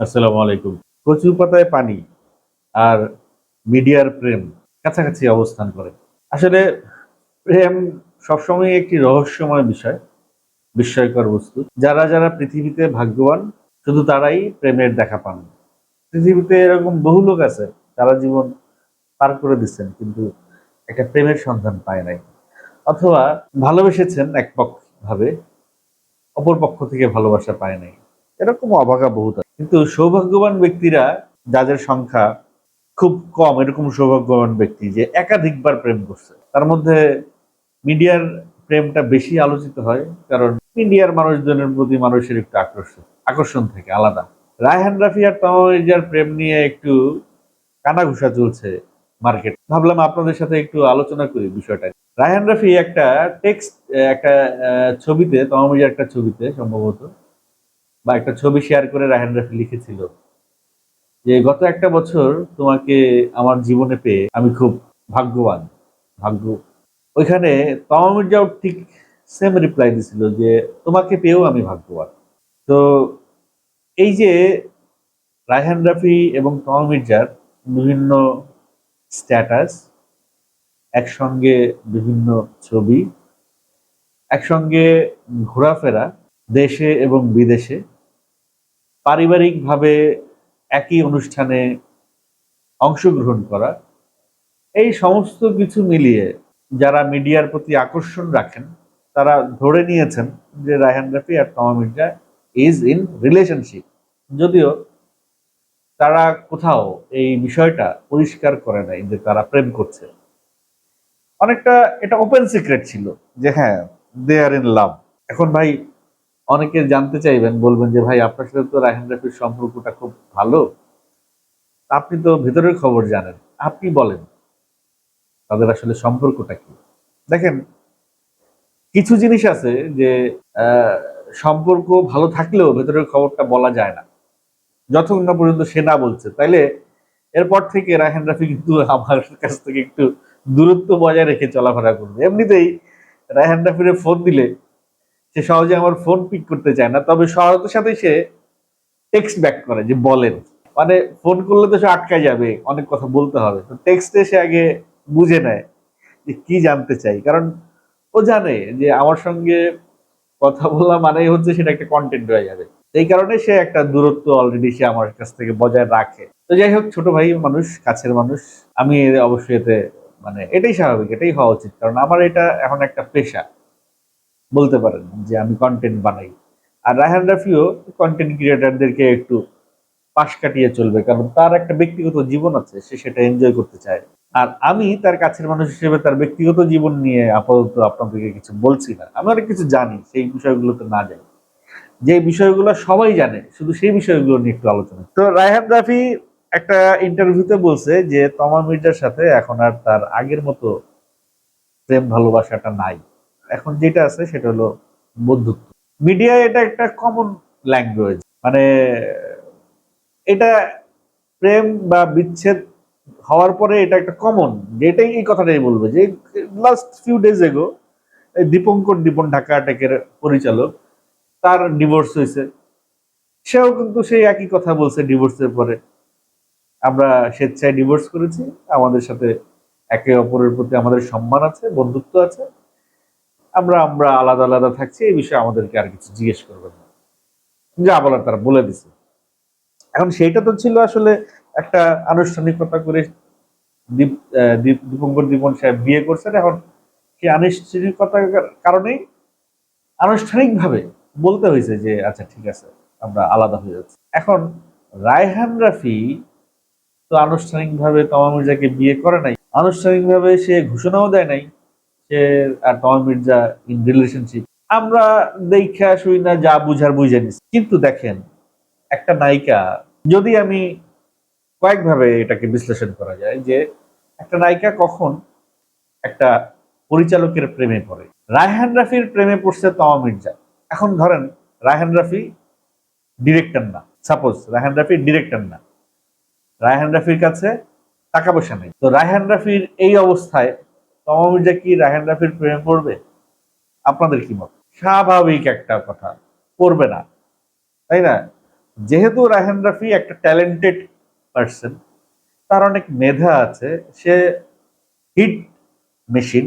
আসসালামু আলাইকুম। কচু পাতায় পানি আর মিডিয়ার প্রেম কাছাকাছি অবস্থান করে। আসলে প্রেম সবসময় একটি রহস্যময় বিষয়, বিস্ময়কর বস্তু। যারা যারা পৃথিবীতে ভাগ্যবান, শুধু তারাই প্রেমের দেখা পান। পৃথিবীতে এরকম বহু লোক আছে, তারা জীবন পার করে দিচ্ছেন, কিন্তু একটা প্রেমের সন্ধান পায় নাই। অথবা ভালোবেসেছেন এক পক্ষ ভাবে অপর পক্ষ থেকে ভালোবাসা পায় নাই। এরকম অভাগা বহুত আছে। কিন্তু সৌভাগ্যবান ব্যক্তিরা যাদের সংখ্যা খুব কম, এরকম সৌভাগ্যবান ব্যক্তি যে একাধিকবার প্রেম করছে, তার মধ্যে মিডিয়ার প্রেমটা বেশি আলোচিত হয় কারণ মিডিয়ার মানুষজনের প্রতি মানুষের একটু আকর্ষণ আকর্ষণ থেকে, আলাদা। রায়হান রাফি আর তমাইজার প্রেম নিয়ে একটু কানাঘুষা চলছে মার্কেট। ভাবলাম আপনাদের সাথে একটু আলোচনা করি বিষয়টা রায়হান রাফি একটা টেক্সট, একটা ছবিতে তমাইজার একটা ছবিতে সম্ভবত বা একটা ছবি শেয়ার করে রায়হান রাফি লিখেছিল যে, গত একটা বছর তোমাকে আমার জীবনে পেয়ে আমি খুব ভাগ্যবান, ভাগ্য ওইখানে তমা মির্জাও ঠিক সেম রিপ্লাই দিছিল যে, তোমাকে পেয়েও আমি ভাগ্যবান। তো এই যে রায়হান রাফি এবং তমা মির্জার বিভিন্ন স্ট্যাটাস একসঙ্গে বিভিন্ন ছবি, একসঙ্গে ঘোরাফেরা দেশে এবং বিদেশে পারিবারিকভাবে একই অনুষ্ঠানে অংশগ্রহণ করা। এই সমস্ত কিছু মিলিয়ে যারা মিডিয়ার প্রতি আকর্ষণ রাখেন, তারা ধরে নিয়েছেন যে রায়হান রাফি আর তমা মির্জা ইজ ইন রিলেশনশিপ যদিও তারা কোথাও এই বিষয়টা পরিষ্কার করে নাই যে তারা প্রেম করছে। অনেকটা এটা ওপেন সিক্রেট ছিল যে হ্যাঁ দে আর ইন লাভ এখন ভাই অনেকে জানতে চাইবেন, বলবেন যে, ভাই, আপনার সাথে তো রায়হান রাফির সম্পর্কটা খুব ভালো। আপনি তো ভেতরের খবর জানেন। আপনি বলেন, তাদের আসলে সম্পর্কটা কি? দেখেন, কিছু জিনিস আছে যে সম্পর্ক ভালো থাকলেও ভেতরের খবরটা বলা যায় না। যতক্ষণ না পর্যন্ত সে না বলছে। তাইলে এরপর থেকে রায়হান রাফি কিন্তু আমার কাছ থেকে একটু দূরত্ব বজায় রেখে চলাফেরা করবে। এমনিতেই রায়হান রাফিরে ফোন দিলে সে সহজে আমার ফোন পিক করতে চায় না। তবে সহজের সাথে সে টেক্সট ব্যাক করে যে বলেন। মানে ফোন করলে তো সে আটকায় যাবে, অনেক কথা বলতে হবে। তো টেক্সটে সে আগে বুঝে নেয় যে কি জানতে চাই। কারণ ও জানে যে আমার সঙ্গে কথা বলা মানেই হচ্ছে সেটা একটা কন্টেন্ট হয়ে যাবে। এই কারণে সে একটা দূরত্ব অলরেডি সে আমার কাছ থেকে বজায় রাখে। তো যাই হোক, ছোট ভাই মানুষ, কাছের মানুষ, আমি অবশ্যই এতে মানে এটাই স্বাভাবিক, এটাই হওয়া উচিত। কারণ আমার এটা এখন একটা পেশা বলতে পারেন যে আমি কন্টেন্ট বানাই। আর রায়হান রাফিও কন্টেন্ট ক্রিয়েটারদেরকে একটু পাশ কাটিয়ে চলবে, কারণ তার একটা ব্যক্তিগত জীবন আছে, সে সেটা এনজয় করতে চায়। আর আমি তার কাছের মানুষ হিসেবে তার ব্যক্তিগত জীবন নিয়ে আপাতত আপনাদেরকে কিছু বলছি না। আমি অনেক কিছু জানি, সেই বিষয়গুলোতে না যাই যে বিষয়গুলো সবাই জানে, শুধু সেই বিষয়গুলো নিয়ে একটু আলোচনা। তো রায়হান রাফি একটা ইন্টারভিউতে বলছে যে তমা মির্জার সাথে এখন আর তার আগের মতো প্রেম ভালোবাসাটা নাই। এখন যেটা আছে সেটা হলো বন্ধুত্ব। মিডিয়ায় এটা একটা কমন ল্যাঙ্গুয়েজ মানে এটা প্রেম বা বিচ্ছেদ হওয়ার পরে এটা একটা কমন যেটাই এই কথাটাই বলবে যে last few days ago Dipankar দীপন ঢাকা টেকের পরিচালক, তার ডিভোর্স হয়েছে। সেও কিন্তু সেই একই কথা বলছে ডিভোর্সের পরে। আমরা স্বেচ্ছায় ডিভোর্স করেছি, আমাদের সাথে একে অপরের প্রতি আমাদের সম্মান আছে, বন্ধুত্ব আছে। আমরা আমরা আলাদা আলাদা থাকছি, এই বিষয়ে আমাদেরকে আর কিছু জিজ্ঞেস করবেন না। যা বলার তারা বলে দিছে। এখন সেইটা তো ছিল আসলে একটা আনুষ্ঠানিকতা করে দীপ দীপঙ্কর দীপন সাহেব বিয়ে করছেন। এখন সেই আনুষ্ঠানিকতার কারণেই আনুষ্ঠানিকভাবে বলতে হয়েছে যে আচ্ছা ঠিক আছে, আমরা আলাদা হয়ে যাচ্ছি। এখন রায়হান রাফি তো আনুষ্ঠানিকভাবে তমা মির্জাকে বিয়ে করে নাই। আনুষ্ঠানিকভাবে সে ঘোষণাও দেয় নাই সে আর তমা মির্জা ইন রিলেশনশিপ আমরা দেখা শুই না, যা বুঝার বুঝে নিছি। কিন্তু দেখেন, একটা নায়িকা, যদি আমি কয়েকভাবে এটাকে বিশ্লেষণ করা যায়, যে একটা নায়িকা কখন একটা পরিচালকের প্রেমে পড়ে। রায়হান রাফির প্রেমে পড়ছে তমা মির্জা। এখন ধরেন, রায়হান রাফি ডিরেক্টর না। সাপোজ রায়হান রাফি ডিরেক্টর না। রায়হান রাফির কাছে টাকা পয়সা নেই। তো রায়হান রাফির এই অবস্থায় তমা মির্জা কি রায়হান রাফির প্রেমে পড়বে, আপনাদের কি মত? স্বাভাবিক একটা কথা, পড়বে না। তাই না? যেহেতু রায়হান রাফি একটা ট্যালেন্টেড পার্সন তার অনেক মেধা আছে, সে হিট মেশিন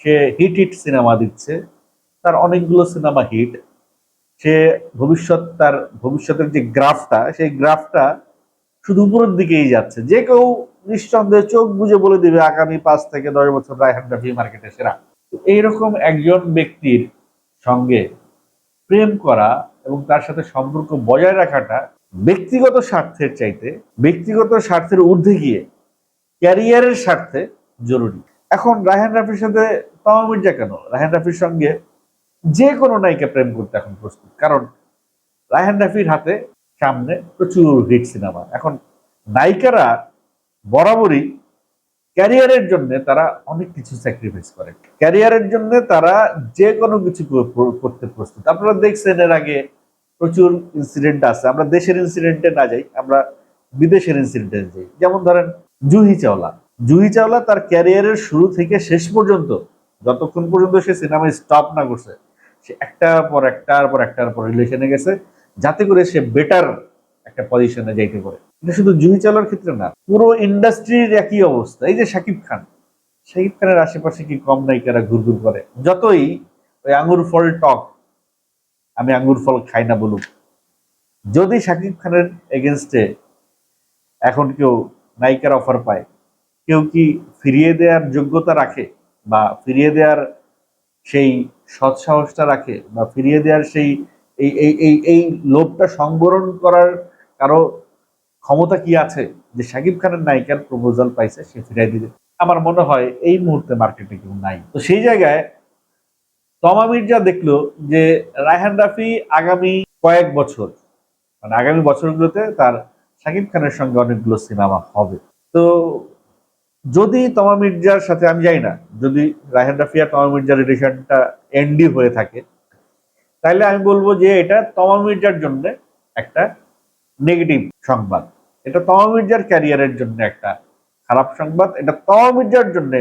সে হিট হিট সিনেমা দিচ্ছে, তার অনেকগুলো সিনেমা হিট সে ভবিষ্যৎ, তার ভবিষ্যতের যে গ্রাফটা সেই গ্রাফটা শুধু উপরের দিকেই যাচ্ছে। যে কেউ নিঃসন্দেহে চোখ বুঝে বলে দিবে আগামী পাঁচ থেকে দশ বছর রায়হান রাফি মার্কেটে সেরা। এইরকম একজন ব্যক্তির সঙ্গে প্রেম করা এবং তার সাথে সম্পর্ক বজায় রাখাটা ব্যক্তিগত স্বার্থের চাইতে, ব্যক্তিগত স্বার্থের ঊর্ধ্বে গিয়ে ক্যারিয়ারের স্বার্থে জরুরি। এখন রায়হান রাফির সাথে তমা মির্জা কেন? রায়হান রাফির সঙ্গে যে কোনো নায়িকা প্রেম করতে এখন প্রস্তুত। কারণ রায়হান রাফির হাতে সামনে প্রচুর হিট সিনেমা। এখন নায়িকারা বরাবরই ক্যারিয়ারের জন্য তারা অনেক কিছু স্যাক্রিফাইস করে। ক্যারিয়ারের জন্য তারা যে কোনো কিছু কর- কর- করতে প্রস্তুত। আপনারা দেখছেন এর আগে প্রচুর ইনসিডেন্ট আছে। আমরা দেশের ইনসিডেন্টে না যাই, আমরা বিদেশের ইনসিডেন্টে যাই। যেমন ধরেন জুহি চাওলা। জুহি চাওলা তার ক্যারিয়ারের শুরু থেকে শেষ পর্যন্ত, যতক্ষণ পর্যন্ত সে সিনেমায় স্টপ না করছে, সে একটার পর একটার পর একটার পর রিলেশনে গেছে। যাতে করে সে বেটার একটা পজিশনে যাইতে পারে। এটা শুধু জুহি চালার ক্ষেত্রে না, পুরো ইন্ডাস্ট্রির একই অবস্থা। এই যে শাকিব খান, শাকিব খানের আশেপাশে কি কম নায়িকারা ঘুরঘুর করে? যতই ওই আঙ্গুর ফল টক, আমি আঙ্গুর ফল খাই না বলুক, যদি শাকিব খানের এগেনস্টে এখন কেউ নায়িকার অফার পায়, কেউ কি ফিরিয়ে দেওয়ার যোগ্যতা রাখে বা ফিরিয়ে দেওয়ার সেই সৎসাহসটা রাখে বা ফিরিয়ে দেওয়ার সেই এই এই এই এই লোভটা সংবরণ করার কারও ক্ষমতা কি আছে? যে শাকিব খানের নায়িকার প্রপোজাল পাইছে, সে ফিরাই দিবে। আমার মনে হয় এই মুহূর্তে মার্কেটে কেউ নাই। তো সেই জায়গায় তমা মির্জা দেখল যে রায়হান রাফি আগামী কয়েক বছর মানে আগামী বছরগুলোতে তার শাকিব খানের সঙ্গে অনেকগুলো সিনেমা হবে। তো যদি তমা মির্জার সাথে, আমি যাই না, যদি রায়হান রাফি আর তমা মির্জার রিলেশনটা এন্ডি হয়ে থাকে তাহলে আমি বলব যে এটা তমা মির্জার জন্য একটা নেগেটিভ সংবাদ। এটা তমা মির্জার ক্যারিয়ারের জন্য একটা খারাপ সংবাদ, এটা তমা মির্জার জন্য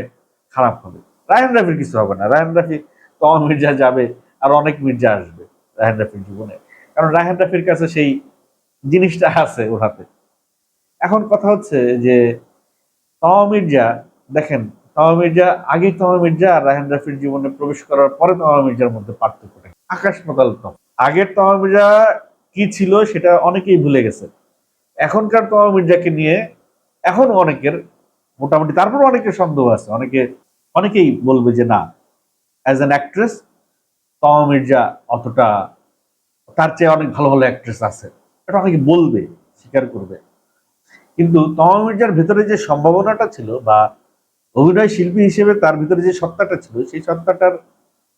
খারাপ হবে। রায়হান রাফির কিছু হবে না। রায়হান রাফি তমা মির্জা যাবে আর অনেক মির্জা আসবে রায়হান রাফির জীবনে। কারণ রায়হান রাফির কাছে সেই জিনিসটা আছে ওর হাতে। এখন কথা হচ্ছে যে তমা মির্জা, দেখেন তমা মির্জা আগে তমা মির্জা আর রায়হান রাফির জীবনে প্রবেশ করার পরে তমা মির্জার মধ্যে পার্থক্যটা কি? আকাশ পাতাল তফাৎ। আগের তমা মির্জা কি ছিল সেটা অনেকেই ভুলে গেছে। এখনকার তমা মির্জাকে নিয়ে এখন অনেকের মোটামুটি তারপর অনেকের সন্দেহ আছে। অনেকে, অনেকেই বলবে যে না অ্যাজ অ্যান অ্যাক্ট্রেস তমা মির্জা অতটা, তার চেয়ে অনেক ভালো ভালো অ্যাক্ট্রেস আছে। এটা অনেকে বলবে, স্বীকার করবে। কিন্তু তমা মির্জার ভেতরে যে সম্ভাবনাটা ছিল বা অভিনয় শিল্পী হিসেবে তার ভিতরে যে সত্তাটা ছিল, সেই সত্তাটার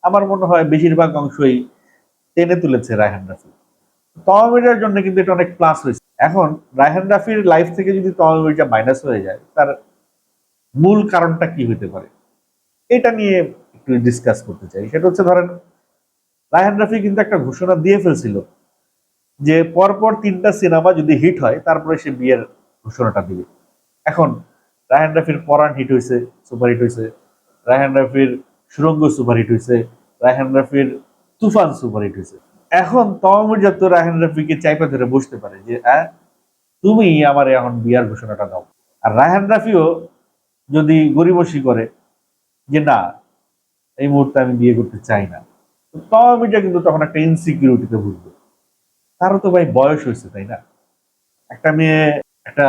আমার মনে হয় বেশিরভাগ অংশই টেনে তুলেছে রায়হান রাফি। তমা জন্য কিন্তু এটা অনেক প্লাস হয়েছে। এখন রায়হান রাফির লাইফ থেকে যদি তমা মাইনাস হয়ে যায়, তার মূল কারণটা কি হতে পারে? এটা নিয়ে একটু ডিসকাস করতে চাই। সেটা হচ্ছে ধরেন রায়হান রাফি কিন্তু একটা ঘোষণা দিয়ে ফেলছিল যে পরপর তিনটা সিনেমা যদি হিট হয়, তারপরে সে বিয়ের ঘোষণাটা দিবে। এখন রায়হান রাফির পরাণ হিট হয়েছে সুপার হিট হয়েছে। রায়হান রাফির সুরঙ্গ সুপার হিট হয়েছে। রায়হান রাফির তুফান সুপার হিট হয়েছে। এখন তমা তো রায়হান রাফিকে চাইপা ধরে বসতে পারে যে আহ, তুমি আমার এখন বিয়ার ঘোষণাটা দাও। আর রায়হান রাফিও যদি গরিবসি করে যে না এই মুহূর্তে আমি বিয়ে করতে চাই না। তো তমা কিন্তু তখন একটা ইনসিকিউরিটিতে ভুগবে। তারও তো ভাই বয়স হয়েছে তাই না? একটা মেয়ে একটা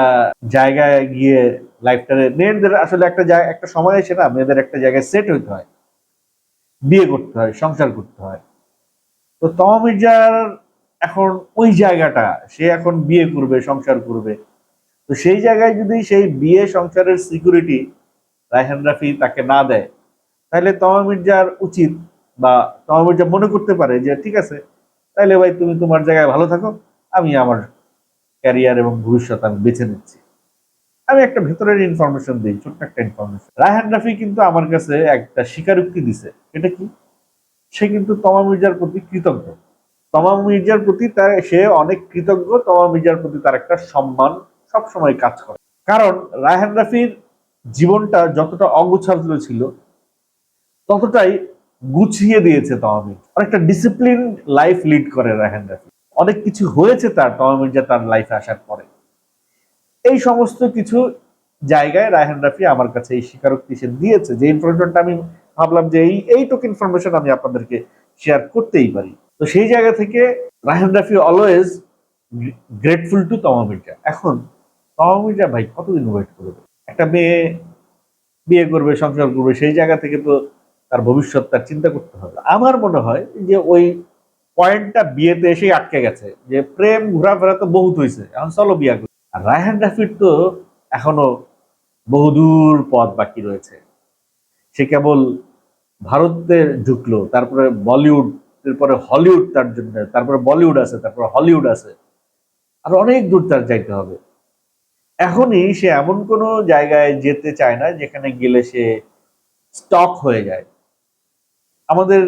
জায়গায় গিয়ে লাইফটারে মেয়েদের আসলে একটা জায়গা একটা সময় এসে না মেয়েদের একটা জায়গায় সেট হইতে হয়। বিয়ে করতে হয় সংসার করতে হয়। তো তমা মির্জার এখন ওই জায়গাটা, সে এখন বিয়ে করবে, সংসার করবে। তো সেই জায়গায় যদি সেই বিয়ে সংসারের সিকিউরিটি রায়হান রাফি তাকে না দেয়, তাহলে তমা মির্জার উচিত বা তমা মির্জা মনে করতে পারে যে, ঠিক আছে তাহলে ভাই তুমি তোমার জায়গায় ভালো থাকো, আমি আমার ক্যারিয়ার এবং ভবিষ্যৎ আমি বেছে নিচ্ছি। আমি একটা ভেতরের ইনফরমেশন দিই, ছোট্ট একটা ইনফরমেশন রায়হান রাফি কিন্তু আমার কাছে একটা স্বীকারোক্তি দিছে। এটা কি? সে কিন্তু তমা মির্জার প্রতি কৃতজ্ঞ। তমা মির্জার প্রতি তার, সে অনেক কৃতজ্ঞ তমা মির্জার প্রতি তার একটা সম্মান সবসময় কাজ করে। কারণ রায়হান রাফির জীবনটা যতটা অগোছালো ছিল, ততটাই গুছিয়ে দিয়েছে তমা মির্জা। অনেকটা ডিসিপ্লিন লাইফ লিড করে রায়হান রাফি। অনেক কিছু হয়েছে তার তমা মির্জা তার লাইফে আসার পরে। এই সমস্ত কিছু জায়গায় রায়হান রাফি আমার কাছে এই স্বীকারোক্তি সে দিয়েছে। যে ইনফরমেশনটা আমি ভাবলাম যে এই এইটুকু ইনফরমেশন আমি আপনাদেরকে শেয়ার করতেই পারি। তো সেই জায়গা থেকে Raihan Rafi always grateful to Toma এখন তমা ভাই কতদিন ওয়েট করবে? একটা মেয়ে বিয়ে করবে, সংসার করবে, সেই জায়গা থেকে তো তার ভবিষ্যৎ, তার চিন্তা করতে হবে। আমার মনে হয় যে ওই পয়েন্টটা বিয়েতে এসেই আটকে গেছে যে প্রেম, ঘোরাফেরা তো বহুত হয়েছে এখন চলো বিয়া আর রায়হান রাফির তো এখনও বহুদূর পথ বাকি রয়েছে। সে কেবল ভারতে ঢুকলো, তারপরে বলিউড, এরপরে হলিউড তার জন্য, তারপরে বলিউড আছে, তারপরে হলিউড আছে। আর অনেক দূর তার যাইতে হবে। এখনই সে এমন কোনো জায়গায় যেতে চায় না, যেখানে গেলে সে স্টক হয়ে যায়। আমাদের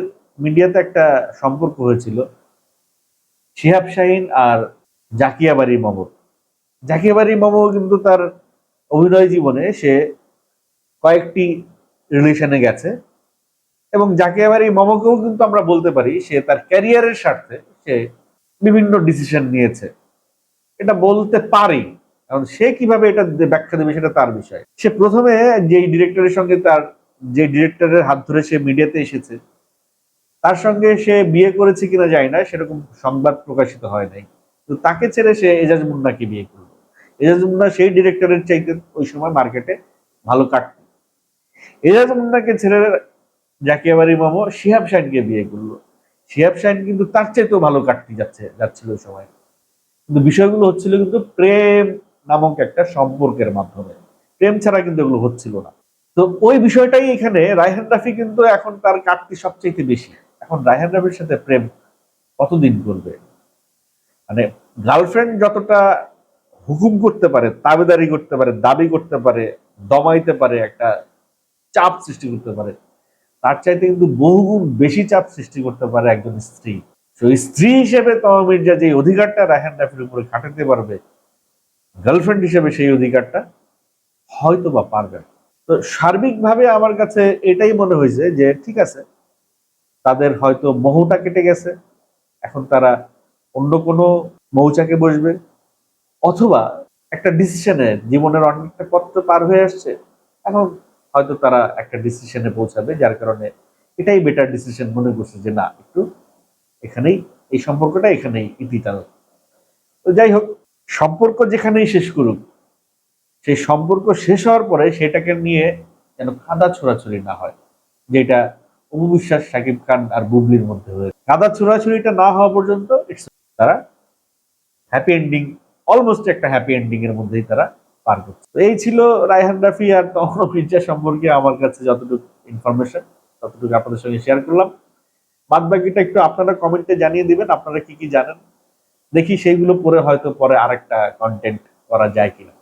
মিডিয়াতে একটা সম্পর্ক হয়েছিল, শিহাব শাহিন আর জাকিয়া বাড়ি মমর জাকিয়া বাড়ি মমো কিন্তু তার অভিনয় জীবনে সে কয়েকটি রিলেশনে গেছে। এবং জাকিয়া বাড়ি মমকেও কিন্তু আমরা বলতে পারি, সে তার ক্যারিয়ারের স্বার্থে সে বিভিন্ন ডিসিশন নিয়েছে। এটা বলতে পারি, কারণ সে কীভাবে এটা ব্যাখ্যা দেবে সেটা তার বিষয়। সে প্রথমে যেই ডিরেক্টরের সঙ্গে তার যে ডিরেক্টরের হাত ধরে সে মিডিয়াতে এসেছে, তার সঙ্গে সে বিয়ে করেছে কিনা যায় না, সেরকম সংবাদ প্রকাশিত হয় নাই। তো তাকে ছেড়ে সে এজাজ মুন্নাকে বিয়ে করল। এজাজ মুন্না সেই ডিরেক্টরের চাইতে ওই সময় মার্কেটে ভালো কাটত। এজাজ মুন্নাকে ছেড়ে জাকিয়া বাড়ি মামো শিহাব শাহিনকে বিয়ে করল। শিহাব শাহিন কিন্তু তার চাইতেও ভালো কাটতে যাচ্ছে, যাচ্ছিল সময়। কিন্তু বিষয়গুলো হচ্ছিল কিন্তু প্রেম নামক একটা সম্পর্কের মাধ্যমে। প্রেম ছাড়া কিন্তু এগুলো হচ্ছিল না। তো ওই বিষয়টাই এখানে রায়হান রাফি কিন্তু এখন তার কাটতি সবচেয়ে বেশি। এখন রায়হান রাফির সাথে প্রেম কতদিন করবে? মানে গার্লফ্রেন্ড যতটা হুকুম করতে পারে, তাবেদারি করতে পারে, দাবি করতে পারে, দমাইতে পারে একটা চাপ সৃষ্টি করতে পারে তার চাইতে কিন্তু বহুগুণ বেশি চাপ সৃষ্টি করতে পারে একজন স্ত্রী তো স্ত্রী হিসেবে তমা মির্জা যে অধিকারটা রায়হান রাফির উপরে খাটাতে পারবে গার্লফ্রেন্ড হিসেবে সেই অধিকারটা হয়তো বা পারবে। তো সার্বিকভাবে আমার কাছে এটাই মনে হয়েছে যে, ঠিক আছে, তাদের হয়তো মোহটা কেটে গেছে, এখন তারা অন্য কোনো মৌচাকে বসবে, অথবা একটা ডিসিশনে জীবনের অনেকটা পথ পার হয়ে আসছে, এখন হয়তো তারা একটা ডিসিশনে পৌঁছাবে, যার কারণে এটাই বেটার ডিসিশন মনে করছে যে না, একটু এখানেই, এই সম্পর্কটা এখানেই ইতি তো যাই হোক, সম্পর্ক যেখানেই শেষ করুক, সেই সম্পর্ক শেষ হওয়ার পরে সেটাকে নিয়ে যেন কাদা ছোড়াছুড়ি না হয়, যেটা অপু বিশ্বাস, সাকিব খান আর বুবলির মধ্যে হয়েছে কাদা ছোড়াছুড়িটা না হওয়া পর্যন্ত তারা হ্যাপি এন্ডিং অলমোস্ট একটা হ্যাপি এন্ডিং এর মধ্যেই তারা পার করছে। এই ছিল রায়হান রাফি আর তখন মির্জা সম্পর্কে আমার কাছে যতটুকু ইনফরমেশন ততটুকু আপনাদের সঙ্গে শেয়ার করলাম। বাদ বাকিটা একটু আপনারা কমেন্টে জানিয়ে দিবেন, আপনারা কি কি জানেন? দেখি সেইগুলো পরে হয়তো পরে আরেকটা কন্টেন্ট করা যায় কিনা।